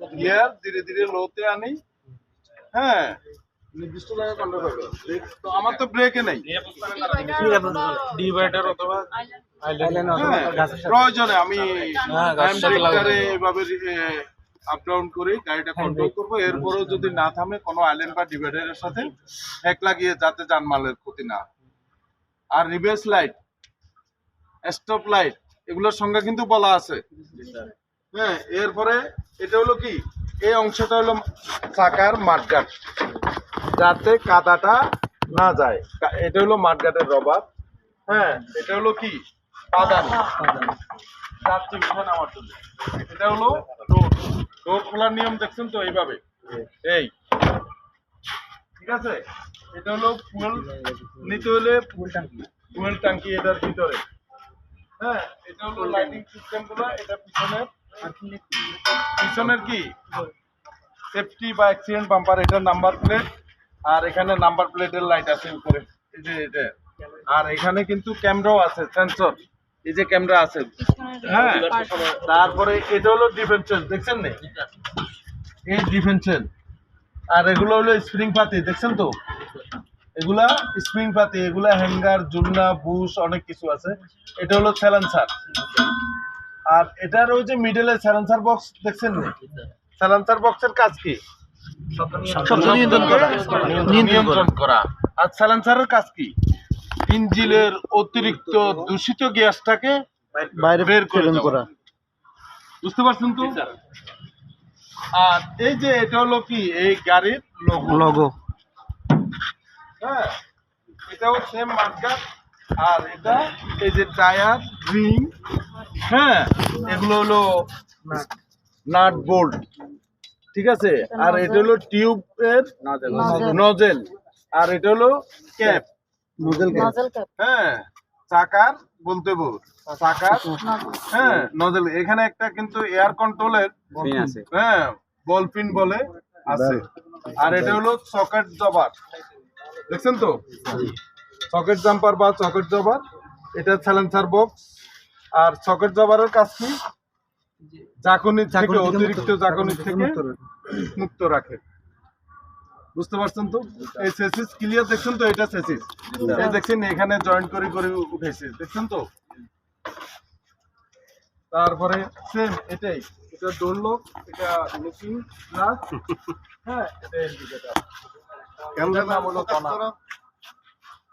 Gear ধীরে ধীরে লোতে আনি। হ্যাঁ। নির্দিষ্ট জায়গায় কন্ট্রোল করবে। তো আমার তো ব্রেকে নেই। ডিভাইডার অথবা হ্যাঁ, প্রয়োজনে আমি হ্যাঁ, এভাবে আপ ডাউন করে গাড়িটা কন্ট্রোল করব। এরপরেও যদি না থামে কোনো আইল্যান্ড বা ডিভাইডারের সাথে এক লাগিয়ে যাতে জানমালের ক্ষতি না। আর রিভার্স লাইট স্টপ লাইট এগুলোর সঙ্গে কিন্তু বলা আছে। হ্যাঁ এরপরে এটা হলো কি? এই অংশটা হলো চাকার মাঠগাট যাতে কাদাটা না যায়। এটা হলো মাঠগাটের রবার হ্যাঁ এটা হলো কি? পাদান যাত্রী উঠে নামার জন্য। এটা হলো ডোর ডোর খোলার নিয়ম দেখছেন তো এইভাবে? এই। ঠিক আছে? এটা হলো ফুয়েল নিতে হলে ফুয়েল ট্যাঙ্কি এটার ভিতরে। হ্যাঁ এটা হলো লাইটিং সিস্টেমগুলো এটা পিছনের পিছনের কি? সেফটি বা অ্যাক্সিডেন্ট বাম্পার এটার নাম্বার প্লেট আর এখানে নাম্বার প্লেটের লাইট আছে উপরে। এই যে এটা। আর এখানে কিন্তু ক্যামেরাও আছে সেন্সর এই যে ক্যামেরা আছে। হ্যাঁ। তারপরে এটা হলো ডিফেন্সেল দেখছেন না? এই ডিফেন্সেল আর এগুলো হলো স্প্রিং পাতি, দেখছেন তো? এগুলা স্প্রিং পাতি, এগুলা হ্যাঙ্গার জুলনা বুশ অনেক কিছু আছে। এটা হলো স্যালেন্সার আর এটার ওই যে মিডলে স্যালেন্সার বক্স দেখছেন না? স্যালেন্সার বক্সের কাজ কি? শব্দ নিয়ন্ত্রণ করা। নিয়ন্ত্রণ করা। আর স্যালেন্সারের কাজ কি? ইঞ্জিনের অতিরিক্ত দূষিত গ্যাসটাকে বাইরে বের করে করা। বুঝতে পারছেন তো? আর এই যে এটা হলো কি? এই গাড়ির লোগো লগো হ্যাঁ এটাও সেম মার্কার আর এটা এই যে টায়ার রিং হ্যাঁ এগুলো হলো নাট বোল্ট ঠিক আছে? আর এটা হলো টিউব এর নজেল আর এটা হলো ক্যাপ। Nozzle nozzle cap. হ্যাঁ চাকার বলতে বল চাকার হ্যাঁ নজেল এখানে একটা কিন্তু এয়ার কন্ট্রোলের হ্যাঁ বল পিন বলে আছে। আর এটা হলো সকেট জবার। দেখছেন তো? সকেট জাম্পার বা সকেট জবার এটা স্যালেন্সার বক্স আর সকেট জবারের কাজ কি? জাকনি থেকে অতিরিক্ত জাকনি থেকে মুক্ত রাখে। বুঝতে পারছেন তো? এই সেসিস ক্লিয়ার দেখছেন তো? এটা সেসিস এই দেখছেন এখানে জয়েন্ট করে করে উঠেছে। দেখছেন তো? তারপরে সেম এটাই। এটা ডোর লক এটা লুকিং গ্লাস হ্যাঁ এটা ইন্ডিকেটর ক্যামেরা নাম হলো কনা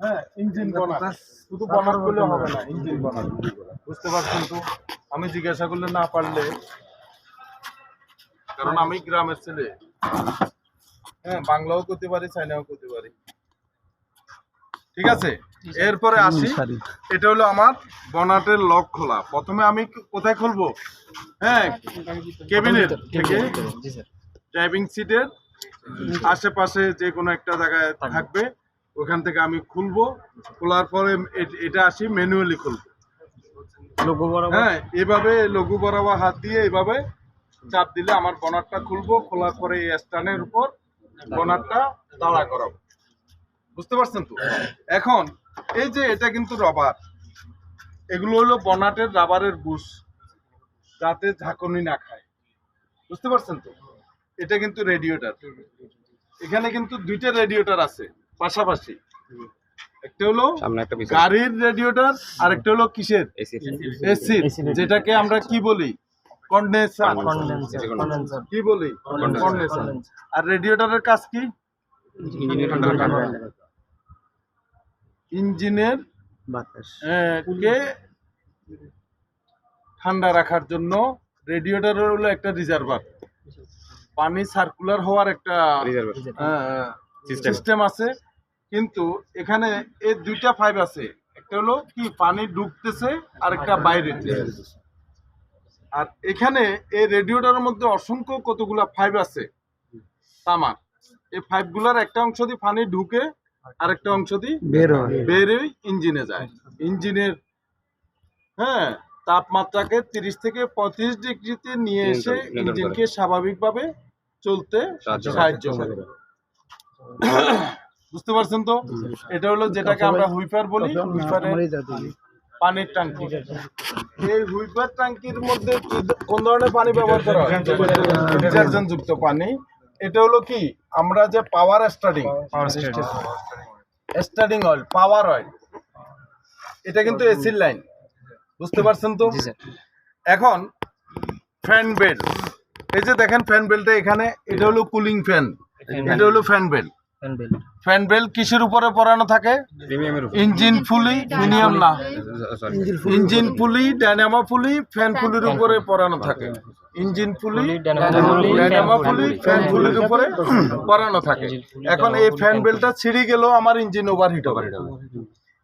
হ্যাঁ ইঞ্জিন বনা শুধু বনার করলে হবে না ইঞ্জিন বনা বুঝতে পারছেন তো? আমি জিজ্ঞাসা করলে না পারলে কারণ আমি গ্রামের ছেলে। হ্যাঁ বাংলাও করতে পারি চাইনাও করতে পারি। ঠিক আছে? এরপরে আসি। এটা হলো আমার বনাটের লক খোলা। প্রথমে আমি কোথায় খুলবো? হ্যাঁ কেবিনের থেকে। ড্রাইভিং সিটের আশেপাশে যে কোনো একটা জায়গায় থাকবে। ওখান থেকে আমি খুলবো খোলার পরে এটা আসি ম্যানুয়ালি খুলবো। লোগো বরাবর? হ্যাঁ এভাবে লঘু বরাবর হাত দিয়ে এভাবে চাপ দিলে আমার বনারটা খুলবো খোলার পরে এই স্ট্যান্ডের উপর বনারটা দাঁড়া করাবো। বুঝতে পারছেন তো? এখন এই যে এটা কিন্তু রবার এগুলো হলো বনাটের রাবারের বুশ। যাতে ঝাঁকুনি না খায়। বুঝতে পারছেন তো? এটা কিন্তু রেডিওটার এখানে কিন্তু দুইটা রেডিওটার আছে। পাশাপাশি। একটা হলো গাড়ির রেডিওটার আর একটা হলো কিসের? এসি যেটাকে আমরা কি বলি? কন্ডেন্সার। Condenser condenser. কি বলি? কন্ডেন্সার। আর রেডিওটারের কাজ কি? ইঞ্জিনের বাতাস। কে ঠান্ডা রাখার জন্য রেডিওটার হলো একটা রিজার্ভার। পানি সার্কুলার হওয়ার একটা সিস্টেম আছে। কিন্তু এখানে এই দুইটা পাইপ আছে। একটা হলো কি পানি ঢুকতেছে আর একটা বাইরে আর এখানে এই রেডিওটার মধ্যে অসংখ্য কতগুলা ফাইভ আছে। তামার। এই ফাইভগুলোর একটা অংশ দিয়ে পানি ঢুকে আরেকটা অংশ দিয়ে বের হয়। বেরোই ইঞ্জিনে যায়। ইঞ্জিনের হ্যাঁ তাপমাত্রাকে তিরিশ থেকে পঁয়ত্রিশ ডিগ্রিতে নিয়ে এসে ইঞ্জিনকে স্বাভাবিকভাবে চলতে সাহায্য করে। বুঝতে পারছেন তো? এটা হলো যেটাকে আমরা হুইপার বলি হুইপারের পানির ট্যাঙ্কি। এই হুইপার ট্যাঙ্কির মধ্যে কোন ধরনের পানি ব্যবহার করা হয়? ডিটারজেন্ট যুক্ত পানি। এটা হলো কি? আমরা যে power starting starting. Oil power oil. এটা কিন্তু এসির লাইন। বুঝতে পারছেন তো? এখন ফ্যান বেল্ট এই যে দেখেন ফ্যান বেল্টটা এখানে এটা হলো কুলিং ফ্যান। এটা হলো ফ্যান বেল্ট ফ্যান বেল্ট কিসের উপরে পরানো থাকে? ইঞ্জিন ফুলি মিনিয়াম না। Engine pulley dynamo pulley fan পুলির উপরে পরানো থাকে। Engine pulley dynamo pulley fan ফুলির উপরে পরানো থাকে। এখন এই ফ্যান বেল্টটা ছিঁড়ে গেলেও আমার ইঞ্জিন ওভারহিট হবে।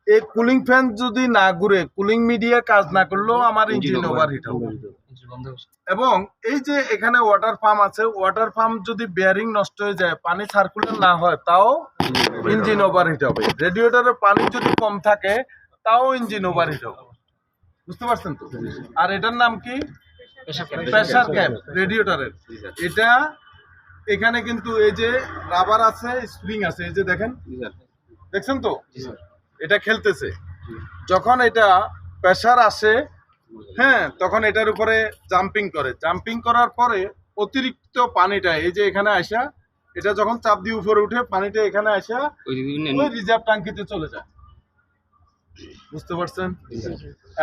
এই কুলিং ফ্যান যদি না ঘুরে কুলিং মিডিয়া কাজ না করলেও আমার ইঞ্জিন ওভারহিট হবে। এবং এই যে এখানে ওয়াটার পাম্প আছে ওয়াটার পাম্প যদি বেয়ারিং নষ্ট হয়ে যায় পানি সার্কুলার না হয় তাও ইঞ্জিন ওভারহিট হবে। রেডিয়েটরের পানি যদি কম থাকে তাও ইঞ্জিন ওভারহিট হবে। বুঝতে পারছেন তো? আর এটার নাম কি? প্রেসার ক্যাপ রেডিয়েটরের এটা এখানে কিন্তু এই যে রাবার আছে স্প্রিং আছে এই যে দেখেন। দেখছেন তো? এটা খেলতেছে। যখন এটা প্রেসার আসে হ্যাঁ তখন এটার উপরে জাম্পিং করে। জাম্পিং করার পরে অতিরিক্ত পানিটা এই যে এখানে আসা এটা যখন চাপ দিয়ে উপরে উঠে পানিটা এখানে আসা ওই রিজার্ভ ট্যাঙ্কিতে চলে যায়। বুঝতে পারছেন?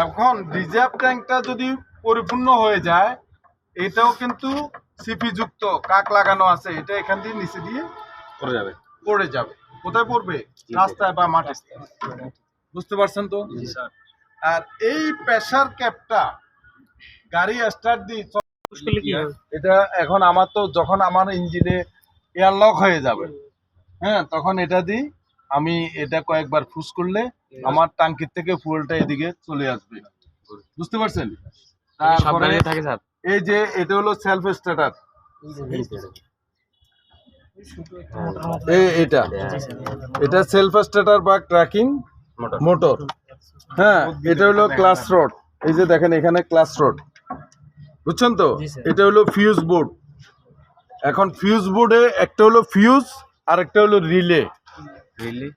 এখন রিজার্ভ ট্যাঙ্কটা যদি পরিপূর্ণ হয়ে যায় এটাও কিন্তু সিপি যুক্ত কাক লাগানো আছে এটা এখান দিয়ে নিচে দিয়ে পড়ে যাবে। পড়ে যাবে। কোথায় পড়বে? রাস্তায় বা মাঠে? বুঝতে পারছেন তো? আর এই প্রেসার ক্যাপটা গাড়ি স্টার্ট দিয়ে চ- এটা এখন আমার তো যখন আমার ইঞ্জিনে এয়ারলক হয়ে যাবে হ্যাঁ তখন এটা দিই আমি এটা কয়েকবার ফুস করলে আমার টাঙ্কির থেকে ফুয়েলটা এদিকে চলে আসবে। বুঝতে পারছেন? তারপরে স্যার। এই যে এটা হলো সেলফ স্টার্টার এটা। এটা সেলফ স্টার্টার বা ট্র্যাকিং মোটর হ্যাঁ এটা হলো ক্লাস রড এই যে দেখেন এখানে ক্লাস রড বুঝছেন তো? এটা হলো ফিউজ বোর্ড এখন ফিউজ বোর্ডে একটা হলো ফিউজ আর একটা হলো রিলে রিলি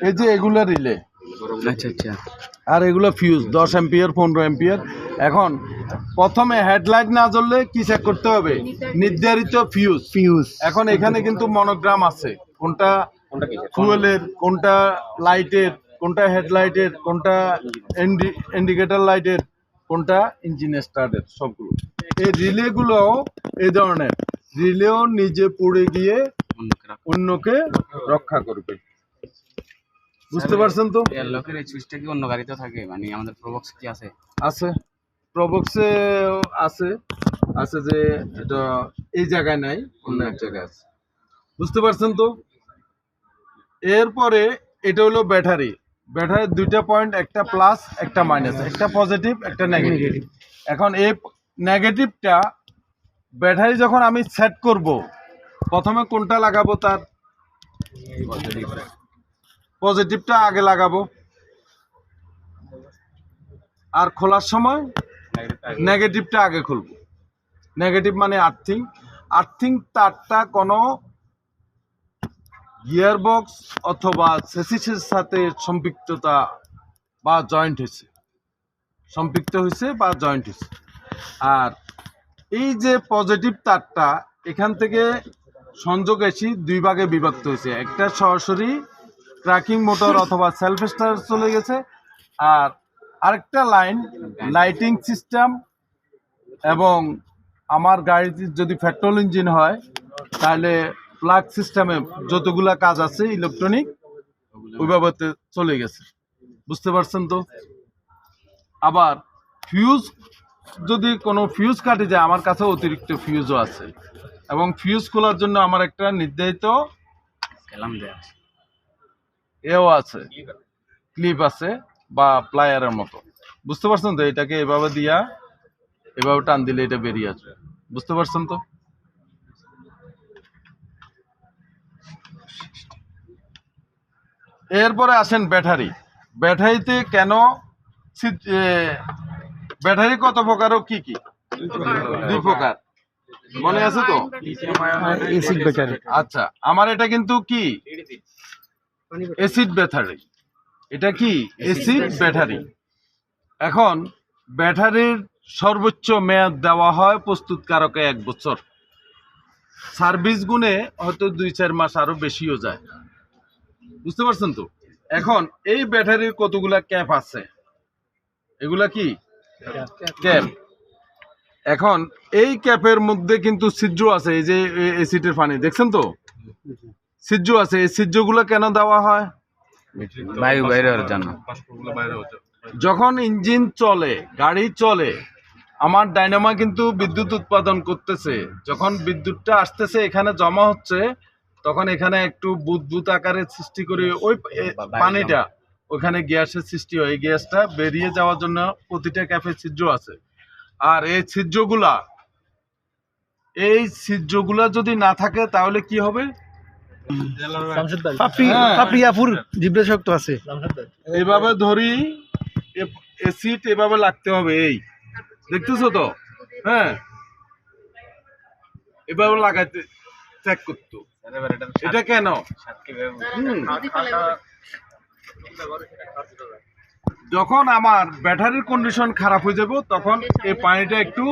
এই যে এগুলো রিলে আচ্ছা আচ্ছা। আর এগুলো ফিউজ দশ এম্পিয়ার পনেরো এম্পিয়ার এখন প্রথমে হেডলাইট না জ্বললে কি চেক করতে হবে? নির্ধারিত ফিউজ ফিউজ এখন এখানে কিন্তু মনোগ্রাম আছে। কোনটা ফুয়েলের কোনটা লাইটের কোনটা হেডলাইটের কোনটা ইন্ডিকেটর লাইটের কোনটা ইঞ্জিন স্টার্টের সবগুলো। এই রিলেগুলো এই ধরনের। রিলেও নিজে পড়ে গিয়ে অন্যকে রক্ষা করবে। বুঝতে পারছেন তো? এয়ারলকের এই সুইচটা কি অন্য গাড়িতে থাকে? মানে আমাদের প্রবক্স কি আছে? আছে। প্রবক্সে আছে। আছে যে এটা এই জায়গায় নাই অন্য এক জায়গায় আছে। বুঝতে পারছেন তো? এরপরে এটা হলো ব্যাটারি। ব্যাটারির দুইটা পয়েন্ট একটা প্লাস একটা মাইনাস একটা পজিটিভ একটা নেগেটিভ এখন এই নেগেটিভটা ব্যাটারি যখন আমি সেট করব প্রথমে কোনটা লাগাবো তার? পজিটিভটা আগে লাগাবো। আর খোলার সময় নেগেটিভটা আগে খুলবো। নেগেটিভ মানে আর্থিং আর্থিং তারটা কোনো গিয়ারবক্স অথবা সেসিসের সাথে সম্পৃক্ততা বা জয়েন্ট হয়েছে। সম্পৃক্ত হয়েছে বা জয়েন্ট হয়েছে। আর এই যে পজিটিভ তারটা, এখান থেকে সংযোগ এসে দুই ভাগে বিভক্ত হয়েছে। একটা সরাসরি ট্র্যাকিং মোটর অথবা সেলফ স্টার চলে গেছে। আর আরেকটা লাইন লাইটিং সিস্টেম এবং আমার গাড়িতে যদি পেট্রোল ইঞ্জিন হয়, তাহলে প্লাগ সিস্টেমে যতগুলা কাজ আছে ইলেকট্রনিক ওইভাবে চলে গেছে। বুঝতে পারছেন তো? আবার ফিউজ যদি কোনো ফিউজ কাটে যায়, আমার কাছে অতিরিক্ত ফিউজও আছে। এবং ফিউজ খোলার জন্য আমার একটা নির্ধারিত গেলাম দেয়া এও আছে। ক্লিপ আছে। বা প্লায়ারের মতো। বুঝতে পারছেন তো? এটাকে এভাবে দিয়া এভাবে টান দিলে এটা বেরিয়ে আসবে। বুঝতে পারছেন তো? এরপরে আসেন ব্যাটারি। ব্যাটারিতে কেন ব্যাটারি কত প্রকার ও কি কি? দুই প্রকার। মনে আছে তো? আচ্ছা আমার এটা কিন্তু কি? Acid battery. এটা কি? Acid battery. এখন ব্যাটারির সর্বোচ্চ মেয়াদ দেওয়া হয় প্রস্তুতকারকে এক বছর। সার্ভিস গুণে হয়তো দুই চার মাস আরও বেশিও যায়। বুঝতে পারছেন তো? এখন এই ব্যাটারির কতগুলা ক্যাপ আছে? এগুলা কি? ক্যাপ। এখন এই ক্যাপের মধ্যে কিন্তু ছিদ্র আছে এই যে এসিডের পানি। দেখছেন তো? ছিদ্র আছে এই ছিদ্রগুলো কেন দেওয়া হয়? বায়ু বাইরে হওয়ার জন্য। যখন ইঞ্জিন চলে গাড়ি চলে আমার ডাইনামা কিন্তু বিদ্যুৎ উৎপাদন করতেছে। যখন বিদ্যুৎটা আসতেছে এখানে জমা হচ্ছে তখন এখানে একটু বুদবুদ আকারের সৃষ্টি করে ওই পানিটা ওখানে গ্যাসের সৃষ্টি হয়। এই গ্যাসটা বেরিয়ে যাওয়ার জন্য প্রতিটা ক্যাফে ছিদ্র আছে। আর এই ছিদ্রগুলা এই ছিদ্রগুলা যদি না থাকে তাহলে কি হবে। পাপড়িয়াপুর জিব্রে শক্ত আছে। এভাবে ধরি এসিড এভাবে লাগতে হবে এই। দেখতেছো তো? হ্যাঁ। এভাবে লাগাইতে চেক করতো। এটা কেন? যখন আমার ব্যাটারির কন্ডিশন খারাপ হয়ে যাব তখন এই পানিটা একটু